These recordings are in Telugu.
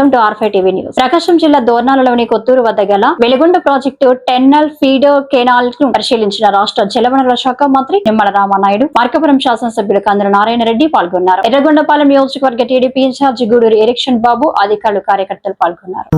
వెల్కమ్ టు ఆర్ఫై టీవీ న్యూస్. ప్రకాశం జిల్లా దోర్నాలలోని కొత్తూరు వద్ద గల వెలుగొండ ప్రాజెక్టు టెన్నల్ ఫీడర్ కెనాల్ను పరిశీలించిన రాష్ట్ర జలవనరుల శాఖ మంత్రి నిమ్మల రామానాయుడు మార్కపురం శాసనసభ్యులు కందుల నారాయణ రెడ్డి పాల్గొన్నారు. ఎర్రగొండపాలెం నియోజకవర్గ TDP incharge Gudur erection Babu అధికారులు కార్యకర్తలు పాల్గొన్నారు.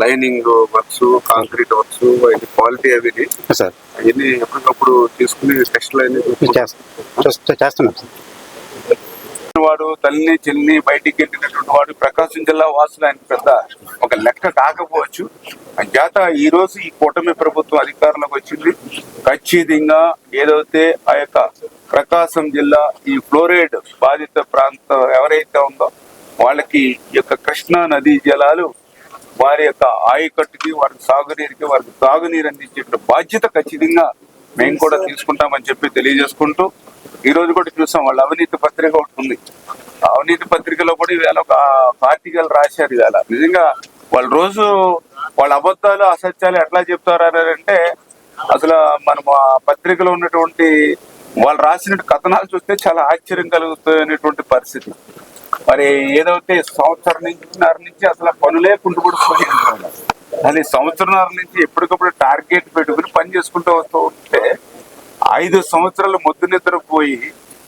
లైనింగ్ వర్క్స్ కాంక్రీట్ వర్క్స్ వాటి క్వాలిటీ అవి సార్ అవన్నీ ఎప్పటికప్పుడు తీసుకుని టెస్ట్లు చేస్త- చేస్తున్నాం. వాడు తల్లిని చెల్లిని బయటికి వెళ్ళినటువంటి వాడు ప్రకాశం జిల్లా వాసులు ఆయన పెద్ద. ఒక లెక్క కాకపోవచ్చు. చేత ఈ రోజు ఈ కూటమి ప్రభుత్వం అధికారంలోకి వచ్చింది. ఖచ్చితంగా ఏదైతే ఆ యొక్క ప్రకాశం జిల్లా ఈ ఫ్లోరైడ్ బాధిత ప్రాంతం ఎవరైతే ఉందో వాళ్ళకి ఈ యొక్క కృష్ణా నదీ జలాలు వారి యొక్క ఆయకట్టుకి వారికి సాగునీరుకి వారికి తాగునీరు అందించే బాధ్యత ఖచ్చితంగా మేము కూడా తీసుకుంటామని చెప్పి తెలియజేసుకుంటూ ఈ రోజు కూడా చూసాం వాళ్ళ అవినీతి పత్రిక ఒకటి ఉంది. అవినీతి పత్రికలో కూడా ఈవేళ ఒక ఆర్టికల్ రాశారు ఇవాళ నిజంగా వాళ్ళు రోజు వాళ్ళ అబద్ధాలు అసత్యాలు ఎట్లా చెప్తారు అని అంటే అసలు మనం ఆ పత్రికలో ఉన్నటువంటి వాళ్ళు రాసిన కథనాలు చూస్తే చాలా ఆశ్చర్యం కలుగుతున్నటువంటి పరిస్థితి. మరి ఏదైతే సంవత్సరం నుంచి నుంచి అసలు పనులే కుంటుపడిపోయింది అది సంవత్సరంన్నర నుంచి ఎప్పటికప్పుడు టార్గెట్ పెట్టుకుని పని చేసుకుంటూ వస్తూ ఉంటే ఐదు సంవత్సరాలు మొద్దు నిద్రపోయి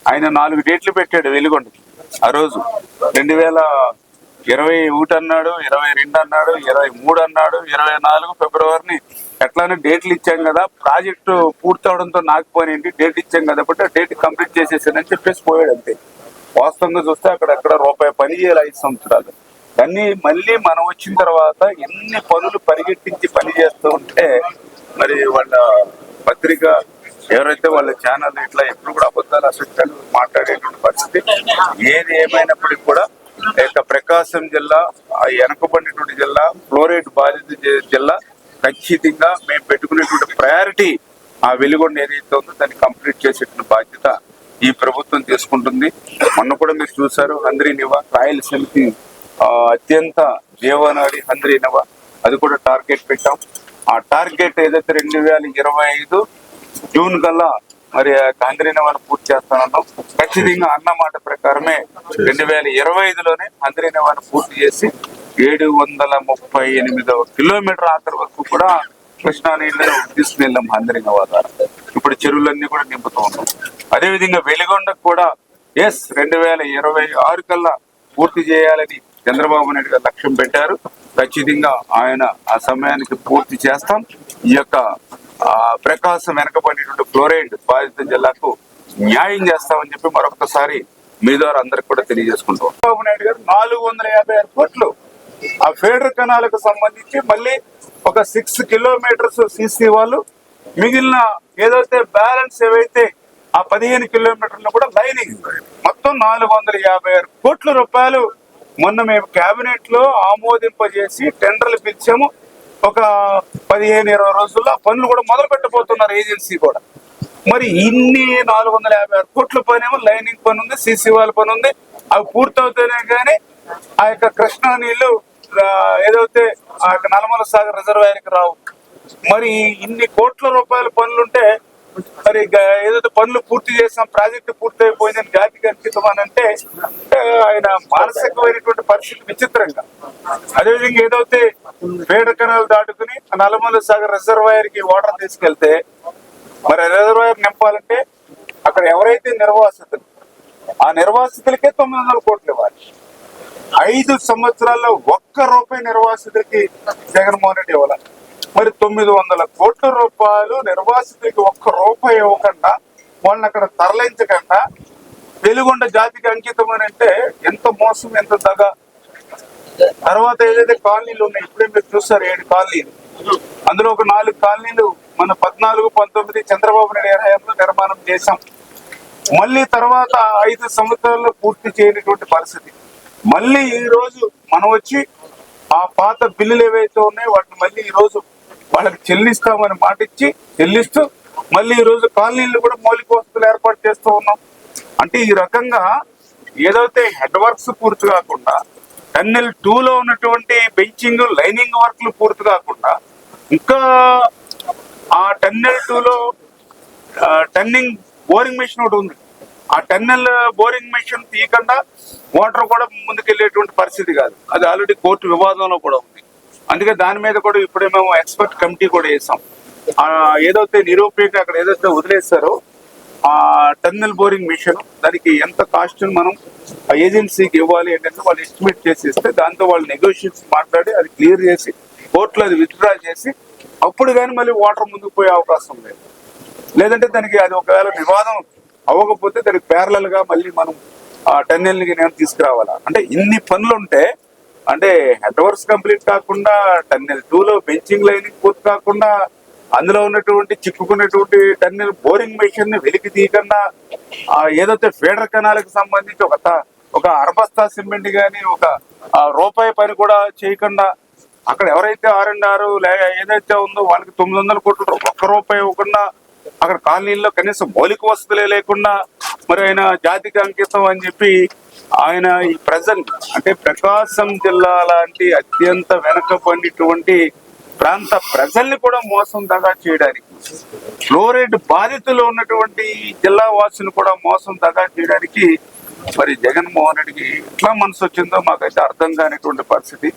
ఆయన నాలుగు డేట్లు పెట్టాడు వెలుగొండకి. ఆ రోజు రెండు వేల ఇరవై ఒకటి అన్నాడు ఇరవై రెండు అన్నాడు ఇరవై మూడు అన్నాడు ఇరవై నాలుగు ఫిబ్రవరిని ఎట్లానే డేట్లు ఇచ్చాం కదా ప్రాజెక్టు పూర్తవడంతో నాకు పని డేట్ ఇచ్చాం కదా బట్ డేట్ కంప్లీట్ చేసేసానని చెప్పేసి పోయాడు అంతే. వాస్తవంగా చూస్తే అక్కడక్కడ రూపాయి పని చేయాలి ఐదు సంవత్సరాలు. కానీ మళ్ళీ మనం వచ్చిన తర్వాత ఎన్ని పనులు పరిగెట్టించి పని చేస్తూ ఉంటే మరి వాళ్ళ పత్రిక ఎవరైతే వాళ్ళ ఛానల్ ఇట్లా ఎప్పుడు కూడా అబద్ధాలు అసత్యాలు మాట్లాడేటువంటి పరిస్థితి. ఏది ఏమైనప్పటికీ కూడా యొక్క ప్రకాశం జిల్లా ఆ వెనకబడినటువంటి జిల్లా ఫ్లోరైడ్ బాధిత జిల్లా ఖచ్చితంగా మేము పెట్టుకునేటువంటి ప్రయారిటీ ఆ వెలుగొండ ఏదైతే ఉందో దాన్ని కంప్లీట్ చేసేటువంటి బాధ్యత ఈ ప్రభుత్వం తీసుకుంటుంది. మొన్న కూడా మీరు చూసారు హంద్రీనివా రాయలసీమకి ఆ, అత్యంత జీవనాడి హంద్రీనివా అది కూడా టార్గెట్ పెట్టాం. ఆ టార్గెట్ ఏదైతే రెండు వేల ఇరవై ఐదు జూన్ కల్లా మరి హంద్రీనవాన్ని పూర్తి చేస్తానన్నాం. ఖచ్చితంగా అన్న మాట ప్రకారమే రెండు వేల ఇరవై ఐదులోనే హంద్రీనవాన్ని పూర్తి చేసి ఏడు వందల ముప్పై ఎనిమిదవ కిలోమీటర్ ఆఖరి వరకు కూడా కృష్ణా నీళ్ళను తీసుకుని వెళ్ళాం హంద్రీనివా ద్వారా. ఇప్పుడు చెరువులన్నీ కూడా నింపుతూ ఉన్నాం. అదేవిధంగా వెలిగొండకు కూడా ఎస్ రెండు వేల ఇరవై ఆరు కల్లా పూర్తి చేయాలని చంద్రబాబు నాయుడు గారు లక్ష్యం పెట్టారు. ఖచ్చితంగా ఆయన ఆ సమయానికి పూర్తి చేస్తాం. ఈ యొక్క ప్రకాశం వెనకబడినటువంటి ఫ్లోరైడ్ బాధిత జిల్లాకు న్యాయం చేస్తామని చెప్పి మరొకసారి మీ ద్వారా అందరికి కూడా తెలియజేసుకుంటాం చంద్రబాబు నాయుడు గారు నాలుగు వందల యాభై ఆరు కోట్లు ఆ ఫేడర్ కణాలకు సంబంధించి మళ్ళీ ఒక సిక్స్ కిలోమీటర్స్ సీసీ వాళ్ళు మిగిలిన ఏదైతే బ్యాలెన్స్ ఏవైతే ఆ పదిహేను కిలోమీటర్లు కూడా లైనింగ్. మొత్తం నాలుగు వందల యాభై ఆరు కోట్ల రూపాయలు మొన్న మేము కేబినెట్లో ఆమోదింపజేసి టెండర్లు పిలిచాము. ఒక పదిహేను ఇరవై రోజుల్లో పనులు కూడా మొదలు పెట్టబోతున్నారు ఏజెన్సీ కూడా. మరి ఇన్ని నాలుగు వందల యాభై ఆరు కోట్ల పని ఏమో లైనింగ్ పని ఉంది సీసీ వాళ్ళ పని ఉంది. అవి పూర్తవుతేనే కానీ ఆ యొక్క కృష్ణా నీళ్ళు ఏదైతే ఆ యొక్క నల్లమల సాగర్ రిజర్వాయర్కి రావు. మరి ఇన్ని కోట్ల రూపాయల పనులుంటే మరి ఏదైతే పనులు పూర్తి చేసాం ప్రాజెక్టు పూర్తి అయిపోయిందని జాతికి అంకితం అని అంటే ఆయన మానసికమైనటువంటి పరిస్థితి విచిత్రంగా. అదేవిధంగా ఏదైతే వేడ కణాలు దాటుకుని ఆ నల్లమల సాగర్ రిజర్వాయర్కి వాటర్ తీసుకెళ్తే మరి రిజర్వాయర్ నింపాలంటే అక్కడ ఎవరైతే నిర్వాసితులు ఆ నిర్వాసితులకే తొమ్మిది వందల కోట్లు ఇవ్వాలి. ఐదు సంవత్సరాల్లో ఒక్క రూపాయి నిర్వాసితులకి జగన్మోహన్ రెడ్డి ఇవ్వాలి? మరి తొమ్మిది వందల కోట్ల రూపాయలు నిర్వాసితులకి ఒక్క రూపాయి ఇవ్వకుండా వాళ్ళని అక్కడ తరలించకుండా వెలుగొండ జాతికి అంకితం అని అంటే ఎంత మోసం ఎంత దగ. తర్వాత ఏదైతే కాలనీలు ఉన్నాయి ఇప్పుడే మీరు చూస్తారు ఏడు కాలనీలు. అందులో ఒక నాలుగు కాలనీలు మన పద్నాలుగు పంతొమ్మిది చంద్రబాబు నాయుడు హయాంలో నిర్మాణం చేశాం. మళ్ళీ తర్వాత ఐదు సంవత్సరాల్లో పూర్తి చేయనటువంటి పరిస్థితి. మళ్ళీ ఈ రోజు మనం వచ్చి ఆ పాత బిల్లులు ఏవైతే ఉన్నాయో వాటిని మళ్ళీ ఈ రోజు వాళ్ళకి చెల్లిస్తామని మాట ఇచ్చి చెల్లిస్తూ మళ్ళీ ఈరోజు కాలనీలు కూడా మౌలిక వసతులు ఏర్పాటు చేస్తూ ఉన్నాం. అంటే ఈ రకంగా ఏదైతే హెడ్ వర్క్స్ పూర్తి కాకుండా టన్నెల్ టూలో ఉన్నటువంటి బెంచింగ్ లైనింగ్ వర్క్లు పూర్తి కాకుండా ఇంకా ఆ టన్నెల్ టూలో టన్నింగ్ బోరింగ్ మెషిన్ ఒకటి ఉంది. ఆ టన్నెల్ బోరింగ్ మెషిన్ తీయకుండా వాటర్ కూడా ముందుకెళ్ళేటువంటి పరిస్థితి కాదు. అది ఆల్రెడీ కోర్టు వివాదంలో కూడా ఉంది. అందుకే దాని మీద కూడా ఇప్పుడే మేము ఎక్స్పర్ట్ కమిటీ కూడా వేసాం. ఏదైతే నిరూపేక అక్కడ ఏదైతే వదిలేస్తారో ఆ టన్నెల్ బోరింగ్ మిషన్ దానికి ఎంత కాస్ట్ మనం ఆ ఏజెన్సీకి ఇవ్వాలి అంటే వాళ్ళు ఎస్టిమేట్ చేసి ఇస్తే దాంతో వాళ్ళు నెగోషియేట్స్ మాట్లాడి అది క్లియర్ చేసి కోర్టులో అది విత్డ్రా చేసి అప్పుడు కానీ మళ్ళీ వాటర్ ముందుకు పోయే అవకాశం లేదు. లేదంటే దానికి అది ఒకవేళ వివాదం అవ్వకపోతే దానికి ప్యారలల్గా మళ్ళీ మనం ఆ టన్నెల్ని నేను తీసుకురావాలా? అంటే ఇన్ని పనులు ఉంటే అంటే హెడ్ వర్క్స్ కంప్లీట్ కాకుండా టన్నెల్ టూలో బెంచింగ్ లైనింగ్ పూర్తి కాకుండా అందులో ఉన్నటువంటి చిక్కుకున్నటువంటి టన్నెల్ బోరింగ్ మెషిన్ని వెలికి తీయకుండా ఆ ఏదైతే ఫీడర్ కెనాలకు సంబంధించి ఒక ఒక అరబస్తా సిమెంట్ కానీ ఒక రూపాయి పని కూడా చేయకుండా అక్కడ ఎవరైతే ఆర్ అండ్ ఆర్ ఏదైతే ఉందో వాళ్ళకి తొమ్మిది వందల కోట్లు ఒక్క రూపాయి ఇవ్వకుండా అక్కడ కాలనీల్లో కనీసం మౌలిక వసతులే లేకుండా మరి ఆయన జాతికి అంకితం అని చెప్పి ఆయన ఈ ప్రజెంట్ అంటే ప్రకాశం జిల్లా లాంటి అత్యంత వెనకబడినటువంటి ప్రాంత ప్రజల్ని కూడా మోసం దగా చేయడానికి ఫ్లోరైడ్ బాధితులు ఉన్నటువంటి జిల్లా వాసులు కూడా మోసం దగా చేయడానికి మరి జగన్మోహన్ రెడ్డికి ఎట్లా మనసు వచ్చిందో మాకైతే అర్థం కానిటువంటి పరిస్థితి.